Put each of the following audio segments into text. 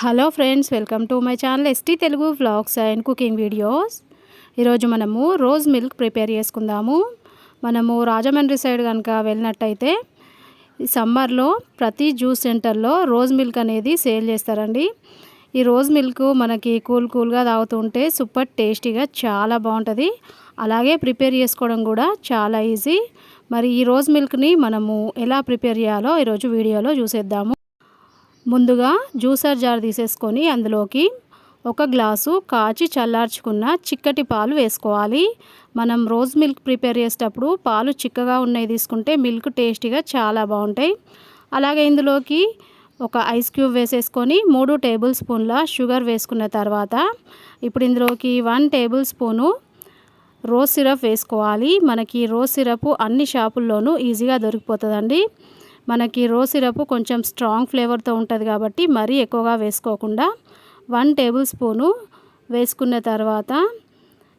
Hello friends welcome to my channel ST Telugu vlogs and cooking videos. ఈరోజు మనము rose milk prepare చేసుకుందాము. మనము Rajahmundry side కనుక వెళ్ళినట్టయితే సమ్మర్లో ప్రతి జ్యూస్ సెంటర్లో రోజ్ మిల్క్ అనేది సేల్ చేస్తారండి. ఈ రోజ్ మిల్క్ మనకి కూల్ కూల్గా తాగుతుంటే సూపర్ టేస్టీగా చాలా బాగుంటుంది. అలాగే ప్రిపేర్ చేసుకోవడం కూడా చాలా ఈజీ. మరి ఈ రోజ్ మిల్క్ని మనము ఎలా ప్రిపేర్ చేయాలో ఈరోజు వీడియోలో చూసేద్దాము. ముందుగా జ్యూసర్ జార్ తీసేసుకొని అందులోకి ఒక గ్లాసు కాచి చల్లార్చుకున్న చిక్కటి పాలు వేసుకోవాలి. మనం రోజ్ మిల్క్ ప్రిపేర్ చేసేటప్పుడు పాలు చిక్కగా ఉన్నాయి తీసుకుంటే మిల్క్ టేస్టీగా చాలా బాగుంటాయి. అలాగే ఇందులోకి ఒక ఐస్ క్యూబ్ వేసేసుకొని మూడు టేబుల్ స్పూన్ల షుగర్ వేసుకున్న తర్వాత ఇప్పుడు ఇందులోకి one tablespoon rose syrup వేసుకోవాలి. మనకి రోజ్ సిరప్ అన్ని షాపుల్లోనూ ఈజీగా దొరికిపోతుందండి. మనకి రోజ్ సిరప్ కొంచెం స్ట్రాంగ్ ఫ్లేవర్తో ఉంటుంది కాబట్టి మరీ ఎక్కువగా వేసుకోకుండా వన్ టేబుల్ స్పూను వేసుకున్న తర్వాత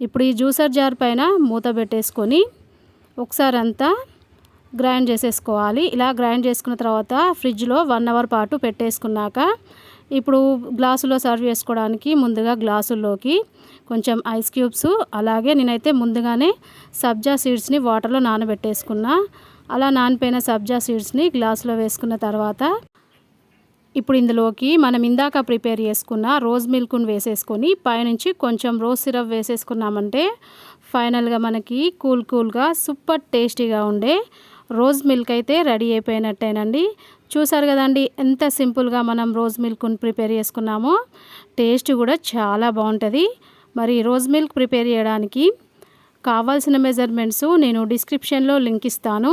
ఇప్పుడు ఈ జ్యూసర్ జార్ పైన మూత పెట్టేసుకొని ఒకసారి అంతా గ్రైండ్ చేసేసుకోవాలి. ఇలా గ్రైండ్ చేసుకున్న తర్వాత ఫ్రిడ్జ్లో వన్ అవర్ పాటు పెట్టేసుకున్నాక ఇప్పుడు గ్లాసులో సర్వ్ చేసుకోవడానికి ముందుగా గ్లాసుల్లోకి కొంచెం ఐస్ క్యూబ్స్ అలాగే నేనైతే ముందుగానే సబ్జా సీడ్స్ని వాటర్లో నానబెట్టేసుకున్నా. అలా నానిపోయిన సబ్జా సీడ్స్ని గ్లాసులో వేసుకున్న తర్వాత ఇప్పుడు ఇందులోకి మనం ఇందాక ప్రిపేర్ చేసుకున్న రోజ్ మిల్క్ను వేసేసుకొని పైనుంచి కొంచెం రోజ్ సిరప్ వేసేసుకున్నామంటే ఫైనల్గా మనకి కూల్ కూల్గా సూపర్ టేస్టీగా ఉండే రోజ్ మిల్క్ అయితే రెడీ అయిపోయినట్టేనండి. చూసారు కదండి ఎంత సింపుల్గా మనం రోజ్ మిల్క్ను ప్రిపేర్ చేసుకున్నామో. టేస్ట్ కూడా చాలా బాగుంటుంది. మరి రోజ్ మిల్క్ ప్రిపేర్ చేయడానికి కావాల్సిన మెజర్మెంట్స్ నేను డిస్క్రిప్షన్లో లింక్ ఇస్తాను.